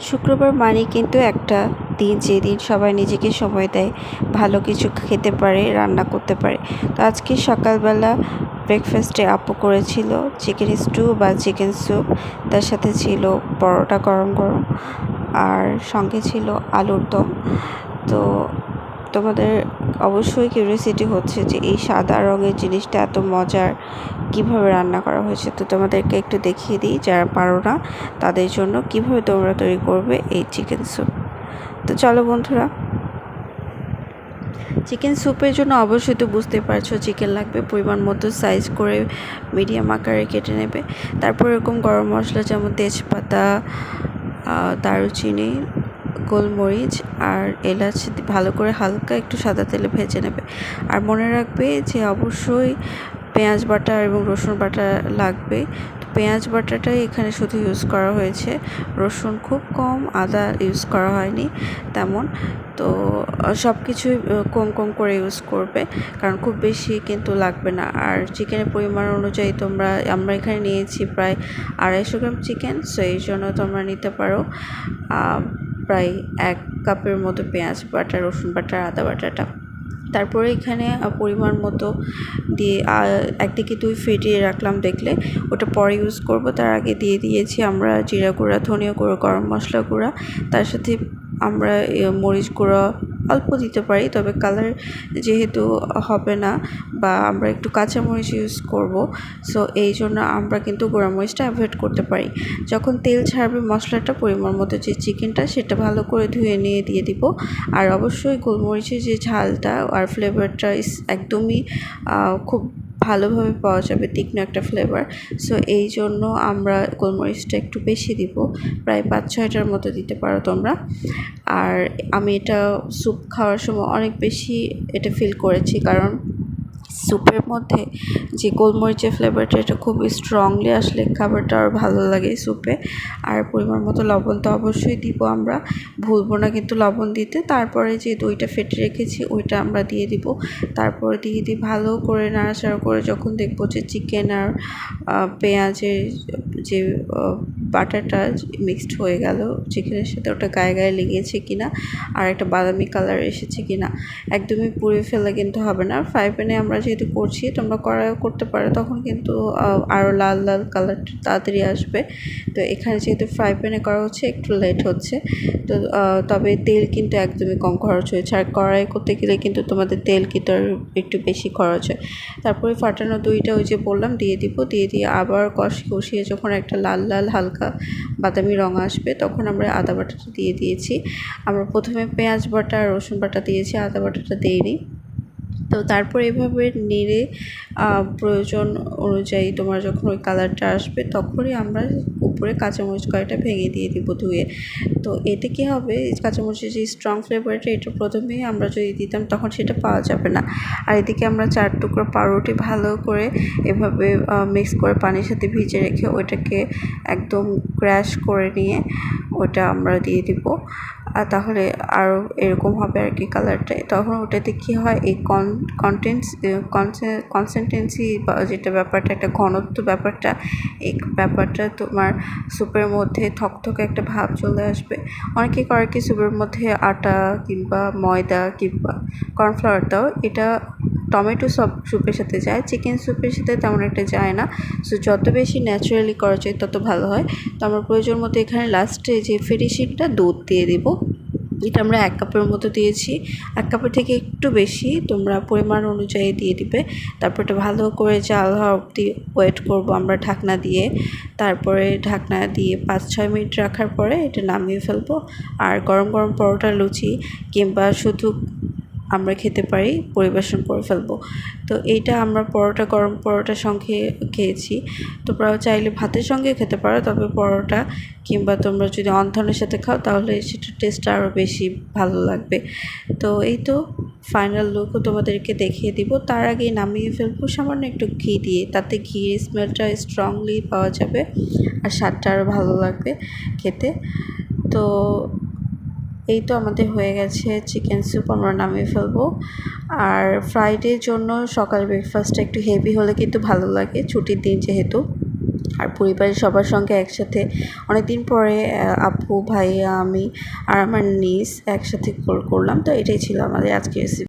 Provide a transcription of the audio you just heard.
শুক্রবার মানে কিন্তু একটা দিন, যেদিন সবাই নিজেকে সময় দেয়, ভালো কিছু খেতে পারে, রান্না করতে পারে। তো আজকে সকালবেলা ব্রেকফাস্টে আপু করেছিল চিকেন স্টু বা চিকেন স্যুপ তার সাথে ছিল পরোটা গরম গরম। আর সঙ্গে ছিল আলুর দম। তো তোমাদের অবশ্যই কিউরিয়াসিটি হচ্ছে যে এই সাদা রঙের জিনিসটা এত মজার কীভাবে রান্না করা হয়েছে। তো তোমাদেরকে একটু দেখিয়ে দিই, যারা পারো না, তাদের জন্য কীভাবে তোমরা তৈরি করবে এই চিকেন স্যুপ তো চলো বন্ধুরা চিকেন স্যুপের জন্য অবশ্যই তো বুঝতে পারছ চিকেন লাগবে, পরিমাণ মতো সাইজ করে মিডিয়াম আকারে কেটে নেবে। তারপর এরকম গরম মশলা যেমন তেজপাতা দারুচিনি গোলমরিচ আর এলাচ ভালো করে হালকা একটু সাদা তেলে ভেজে নেবে। আর মনে রাখবে যে অবশ্যই পেঁয়াজ বাটা এবং রসুন বাটা লাগবে। পেঁয়াজ বাটাটাই এখানে শুধু ইউজ করা হয়েছে। রসুন খুব কম, আদা ইউজ করা হয়নি তেমন। তো সব কিছুই কম কম করে ইউজ করবে। কারণ খুব বেশি কিন্তু লাগবে না। আর চিকেনের পরিমাণ অনুযায়ী তোমরা, আমরা এখানে নিয়েছি প্রায় আড়াইশো গ্রাম চিকেন সো এই জন্য তোমরা নিতে পারো। প্রায় এক কাপের মতো পেঁয়াজ বাটা, রসুন বাটা, আদা বাটাটা। তারপরে এখানে পরিমাণ মতো দিয়ে একদিকে দুই ফেটিয়ে রাখলাম দেখলে। ওটা পরে ইউজ করব। তার আগে দিয়ে দিয়েছি আমরা জিরা গুঁড়া, ধনিয়া গুঁড়ো, গরম মশলা গুঁড়া। তার সাথে আমরা মরিচ গুঁড়ো অল্প দিতে পারি, তবে কালার যেহেতু হবে না বা আমরা একটু কাঁচামরিচ ইউজ করব সো এই জন্য আমরা কিন্তু মরিচটা অ্যাভয়েড করতে পারি। যখন তেল ছাড়বে মশলাটা, পরিমাণ মতো যে চিকেনটা, সেটা ভালো করে ধুয়ে নিয়ে দিয়ে দিব। আর অবশ্যই গোলমরিচের যে ঝালটা আর ফ্লেভারটা একদমই খুব ভালোভাবে পাওয়া যাবে, তীক্ষ্ণ একটা ফ্লেভার সো এই জন্য আমরা গোলমরিচটা একটু বেশি দিব। প্রায় পাঁচ ছয়টার মতো দিতে পারো তোমরা। আর আমি এটা স্যুপ খাওয়ার সময় অনেক বেশি এটা ফিল করেছি, কারণ স্যুপের মধ্যে যে গোলমরিচের ফ্লেভারটা এটা খুব স্ট্রংলি আসলে খাবারটা আর ভালো লাগে স্যুপে আর পরিমাণ মতো লবণ তো অবশ্যই দিব আমরা। ভুলবো না কিন্তু লবণ দিতে। তারপরে যে দইটা ফেটে রেখেছি, ওইটা আমরা দিয়ে দিব। তারপরে দিয়ে দিই ভালো করে নাড়াচাড়া করে যখন দেখব যে চিকেন আর পেঁয়াজের যে বাটারটা মিক্সড হয়ে গেল। চিকেনের সাথে ওটা গায়ে গায়ে লেগেছে কি না আর একটা বাদামি কালার এসেছে কি না একদমই পুড়ে ফেলে কিন্তু হবে না। ফ্রাই প্যানে আমরা যেহেতু করছি, তোমরা কড়াইও করতে পারো, তখন কিন্তু আরও লাল লাল কালারটা তাড়াতাড়ি আসবে। তো এখানে যেহেতু ফ্রাই প্যানে করা হচ্ছে, একটু লেট হচ্ছে। তো তবে তেল কিন্তু একদমই কম খরচ হয়েছে। আর কড়াই করতে গেলে কিন্তু তোমাদের তেল কিন্তু একটু বেশি খরচ হয়। তারপরে ফাটানো দইটা ওই যে বললাম, দিয়ে দিব। দিয়ে দিয়ে আবার কষি, কষিয়ে যখন একটা লাল লাল হালকা বাদামি রঙ আসবে, তখন আমরা আদা বাটাটা দিয়ে দিয়েছি। আমরা প্রথমে পেঁয়াজ বাটা, রসুন বাটা দিয়েছি, আদা বাটাটা দিইনি তো তারপর এভাবে নেড়ে প্রয়োজন অনুযায়ী তোমার যখন ওই কালারটা আসবে, তখনই আমরা উপরে কাঁচামরিচ কয়েকটা ভেঙে দিয়ে দিব ধুয়ে। তো এতে কী হবে? কাঁচামরিচের যে স্ট্রং ফ্লেভারটা এটা প্রথমেই আমরা যদি দিতাম, তখন সেটা পাওয়া যাবে না। আর এদিকে আমরা চার টুকরো পাউরুটি ভালো করে এভাবে মিক্স করে পানির সাথে ভিজে রেখে ওইটাকে একদম ক্র্যাশ করে নিয়ে ওটা আমরা দিয়ে দিব। আর তাহলে আরও এরকম হবে আর কি কালারটা তখন ওটাতে কী হয়, এই কন কন্টেন্স কনসেন্টেন্সি বা যেটা ব্যাপারটা, একটা ঘনত্ব ব্যাপারটা, এই ব্যাপারটা তোমার স্যুপের মধ্যে থকথকে একটা ভাব চলে আসবে। অনেকে করে কি স্যুপের মধ্যে আটা কিংবা ময়দা কিংবা কর্নফ্লাওয়ার দাও এটা টমেটো সব স্যুপের সাথে যায়, চিকেন স্যুপের সাথে তেমন একটা যায় না। সো যত বেশি ন্যাচারালি করা যায়, তত ভালো হয়। তো আমার প্রয়োজন মতো এখানে লাস্টে যে ফিনিশিংটা দুধ দিয়ে দেবো। এটা আমরা এক কাপের মতো দিয়েছি। এক কাপের থেকে একটু বেশি তোমরা পরিমাণ অনুযায়ী দিয়ে দিবে। তারপর এটা ভালো করে জাল হওয়া অবধি ওয়েট করব আমরা ঢাকনা দিয়ে। তারপরে ঢাকনা দিয়ে পাঁচ ছয় মিনিট রাখার পরে এটা নামিয়ে ফেলব। আর গরম গরম পরোটা লুচি কিংবা শুধু আমরা খেতে পারি, পরিবেশন করে ফেলব। তো এইটা আমরা পরোটা, গরম পরোটার সঙ্গে খেয়েছি। তোমরা চাইলে ভাতের সঙ্গে খেতে পারো, তবে পরোটা কিংবা তোমরা যদি অন্থনের সাথে খাও, তাহলে সেটার টেস্টটা আরও বেশি ভালো লাগবে। তো এই তো ফাইনাল লুকও তোমাদেরকে দেখিয়ে দিব। তার আগে নামিয়ে ফেলব সামান্য একটু ঘি দিয়ে। তাতে ঘির স্মেলটা স্ট্রংলি পাওয়া যাবে আর স্বাদটা আরও ভালো লাগবে খেতে। তো এই তো আমাদের হয়ে গেছে চিকেন স্যুপ আমরা নামিয়ে ফেলব। আর ফ্রাইডের জন্য সকাল ব্রেকফাস্টটা একটু হেভি হলে কিন্তু ভালো লাগে, ছুটির দিন যেহেতু। আর পরিবারের সবার সঙ্গে একসাথে অনেক দিন পরে আপু, ভাইয়া, আমি আর আমার নিজ একসাথে কল করলাম, তো এটাই ছিল আমাদের আজকে রেসিপি